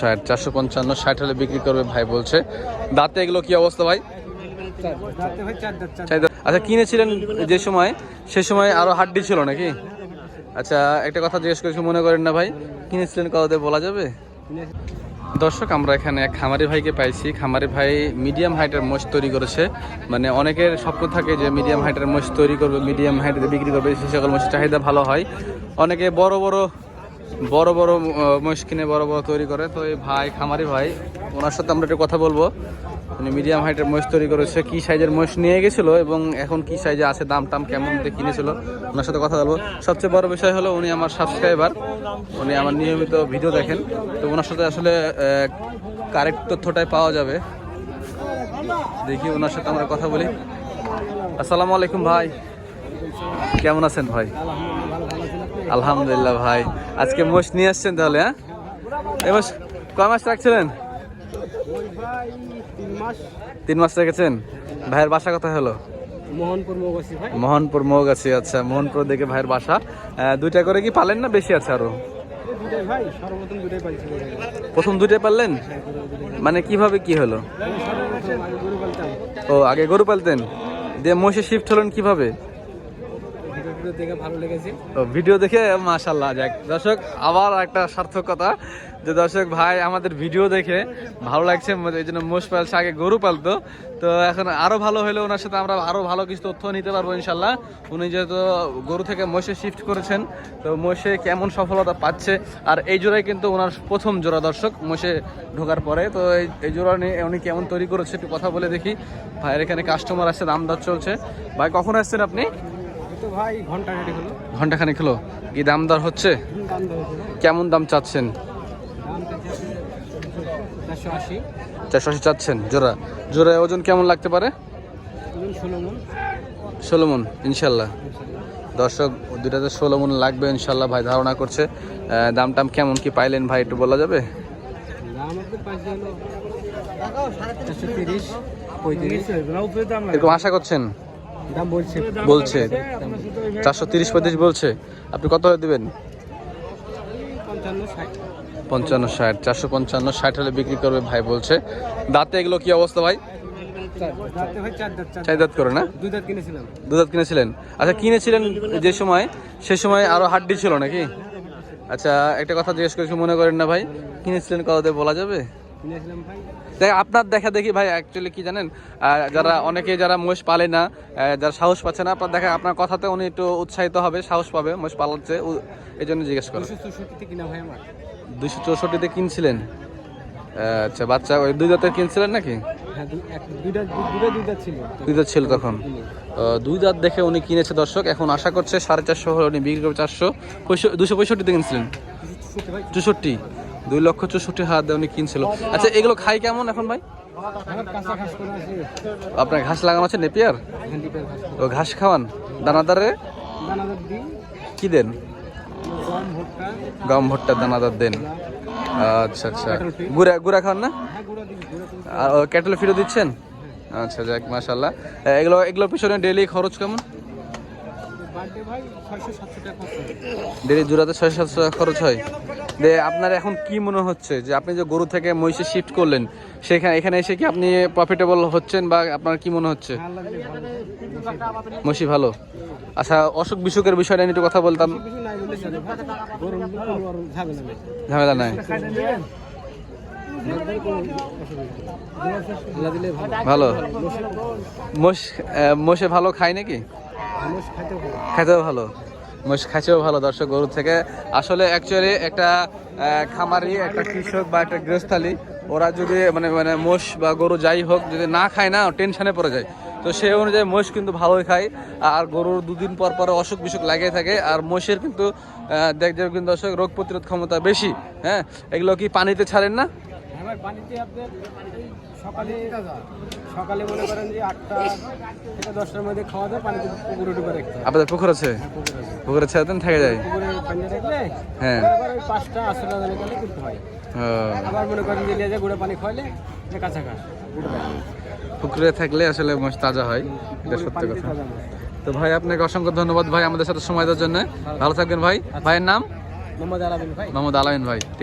ষাট চারশো পঞ্চান্ন, ষাট হলে বিক্রি করবে ভাই বলছে। দাঁতে এগুলো কি অবস্থা ভাই? আচ্ছা কিনেছিলেন যে সময়? সে সময় আরও হাড্ডি ছিল নাকি? আচ্ছা একটা কথা জিজ্ঞেস করেছি, মনে করেন না ভাই? কিনেছিলেন কততে বলা যাবে? দর্শক, আমরা এখানে এক খামারি ভাইকে পাইছি। খামারি ভাই মিডিয়াম হাইটের মোষ তৈরি করেছে। মানে অনেকের স্বপ্ন থাকে যে মিডিয়াম হাইটের মোষ তৈরি করবে মিডিয়াম হাইটে বিক্রি করবে। সেই সকল মোষের চাহিদা ভালো হয়। অনেকে বড় বড় বড় বড় আহ, মোষ কিনে বড় বড় তৈরি করে। তো এই ভাই খামারি ভাই ওনার সাথে আমরা একটু কথা বলব। উনি মিডিয়াম হাইটের মোষ তৈরি করেছে। কি সাইজের মোষ নিয়ে গেছিল এবং এখন কি সাইজে আছে দাম টাম কেমন দিয়ে কিনেছিল ওনার সাথে কথা বলব। সবচেয়ে বড় বিষয় হলো উনি আমার সাবস্ক্রাইবার উনি আমার নিয়মিত ভিডিও দেখেন। তো ওনার সাথে আসলে কারেক্ট তথ্যটাই পাওয়া যাবে। দেখি ওনার সাথে আমরা কথা বলি। আসসালামু আলাইকুম ভাই। কেমন আছেন ভাই? আলহামদুলিল্লাহ ভাই। আজকে মোষ নিয়ে আসছেন তাহলে হ্যাঁ? এবার কয় মাস রাখছিলেন? তিন মাস রেখেছেন? ভাইয়ের বাসা কথা হলো? মোহনপুর মৌগাছি ভাই। মোহনপুর মৌগাছি আচ্ছা মোহনপুর দেখে ভাইয়ের বাসা। দুইটা করে কি পালেন না বেশি আছে আরও? প্রথম দুইটাই পারলেন মানে কীভাবে কি হলো? ও আগে গরু পালতেন? দিয়ে মহিষে শিফট হলেন কীভাবে? ভিডিও দেখে ভালো লেগেছে। তো ভিডিও দেখে মাশাল্লাহ যাক। দর্শক, আবার একটা সার্থকতা যে দর্শক ভাই আমাদের ভিডিও দেখে ভালো লাগছে এই জন্য মোষ পালছে, আগে গরু পালতো। তো এখন আরও ভালো হলে ওনার সাথে আমরা আরও ভালো কিছু তথ্য নিতে পারব ইনশাল্লাহ উনি যেহেতু গরু থেকে মোষে শিফট করেছেন, তো মোষে কেমন সফলতা পাচ্ছে, আর এই জোড়াই কিন্তু ওনার প্রথম জোড়া দর্শক মোষে ঢোকার পরে। তো এই জোড়া নিয়ে উনি কেমন তৈরি করেছে একটু কথা বলে দেখি। ভাইয়ের এখানে কাস্টমার আসছে দাম দর চলছে। ভাই, কখন আসছেন আপনি? তো ভাই ঘণ্টা রেডি হলো। ঘন্টাখানেক হলো। কি দাম দর হচ্ছে? কেমন দাম চাচ্ছেন? চারশো আশি। চাচ্ছেন? জোড়া। জোড়ায় ওজন কেমন লাগতে পারে? ষোলো মন। ইনশাল্লাহ। দর্শক দুটাতে ষোলো মন লাগবে ইনশাল্লাহ ভাই ধারণা করছে। দাম টাম কেমন কি পাইলেন ভাই একটু বলা যাবে? এরকম আশা করছেন? বলছে। চারশো তিরিশ পঁয়ত্রিশ বলছে। আপনি কত দেবেন? পঞ্চান্ন ষাট। চারশো পঞ্চান্ন ষাট হলে বিক্রি করবে ভাই বলছে। দাঁতে এগুলো কি অবস্থা ভাই? চার দাঁত করে না? দুই দাঁত কিনেছিলেন। আচ্ছা কিনেছিলেন যে সময়, সে সময় আরও হাড্ডি ছিল নাকি? আচ্ছা একটা কথা জিজ্ঞেস করেছি মনে করেন না ভাই। কিনেছিলেন কততে বলা যাবে? দেখ আপনার দেখা দেখি ভাই অ্যাকচুয়ালি কি জানেন? যারা অনেকে যারা মোষ পালে না যারা সাহস পাচ্ছে না আপনার দেখা আপনার কথাতে উনি একটু উৎসাহিত হবে সাহস পাবে মোষ পালাচ্ছে এই জন্য জিজ্ঞেস করেন দুশো চৌষট্টিতে কিনছিলেন? আচ্ছা বাচ্চা ওই দুই দাঁতের কিনছিলেন নাকি? হ্যাঁ দুই দাঁত ছিল। তখন। দুই দাঁত দেখে উনি কিনেছে দর্শক। এখন আশা করছে সাড়ে চারশো হলে উনি বিক্রি করবে চারশো। দুশো পঁয়ষট্টিতে কিনছিলেন? চৌষট্টি। দুই লক্ষ চৌষট্টি দিয়ে উনি কিনছিল। আচ্ছা এগুলো খাই কেমন এখন ভাই? আপনার ঘাস লাগানো আছে নেপিয়ার? ও ঘাস খাওয়ান? দানাদারে? কি দেন? গম ভুট্টা দানাদার দেন। আচ্ছা আচ্ছা। গুড়া গুড়া খাওয়ান না? আর ক্যাটেল ফিরো দিচ্ছেন? আচ্ছা যাক মাশাল্লাহ এগুলো, এগুলোর পিছনে ডেলি খরচ কেমন বার্থডে ভাই ছয়শো সাতশো টাকা খরচ হয়। ডেলি জোড়াতে ছয় সাতশো টাকা খরচ হয়। দে, আপনার এখন কি মনে হচ্ছে যে আপনি যে গরু থেকে মহিষে শিফট করলেন, সেখানে, এখানে এসে কি আপনি প্রফিটেবল হচ্ছেন বা আপনার কি মনে হচ্ছে? দিলে ভালো। আচ্ছা অসুখ বিসুখের বিষয়টা নিয়ে একটু কথা বলতাম। ঝামেলা নাই। ভালো। মোষ মোষে ভালো খায় নাকি? খাইতেও ভালো। মোষ খাইছেও ভালো দর্শক গরু থেকে। আসলে অ্যাকচুয়ালি একটা খামারি, একটা কৃষক বা একটা গৃহস্থালী, ওরা যদি মানে মানে মোষ বা গরু যাই হোক, যদি না খায় না, টেনশনে পড়ে যায়। তো সেই অনুযায়ী মোষ কিন্তু ভালোই খায়। আর গরুর দুদিন পর পর অসুখ বিসুখ লাগিয়ে থাকে। আর মোষের কিন্তু দেখ যাবে কিন্তু দর্শক, রোগ প্রতিরোধ ক্ষমতা বেশি হ্যাঁ? এগুলো কি পানিতে ছাড়েন না? হ্যাঁ ভাই আপনার সকালে সকালে মনে করেন যে আটটা থেকে দশটার মধ্যে খাওয়া দাওয়া পানিতে পুকুরে ডুবে রাখতে আপনাদের পুকুর আছে? পুকুরে আছে। পুকুরে ছেড়ে দেন থেকে যায়। পুকুরে পানি রাখলে হ্যাঁ। ওই পাঁচটা গেলে হয়। আবার মনে করেন যে যায় গুঁড়ো পানি খাওয়ালে যে কাঁচা ঘাস পুকুরে থাকলে আসলে মোষ তাজা হয়। এটা সত্য কথা। তো ভাই আপনাকে অসংখ্য ধন্যবাদ ভাই আমাদের সাথে সময় দেওয়ার জন্য। ভালো। থাকবেন ভাই। ভাইয়ের নাম? মোহাম্মদ আলামিন ভাই। মোহাম্মদ আলামিন ভাই।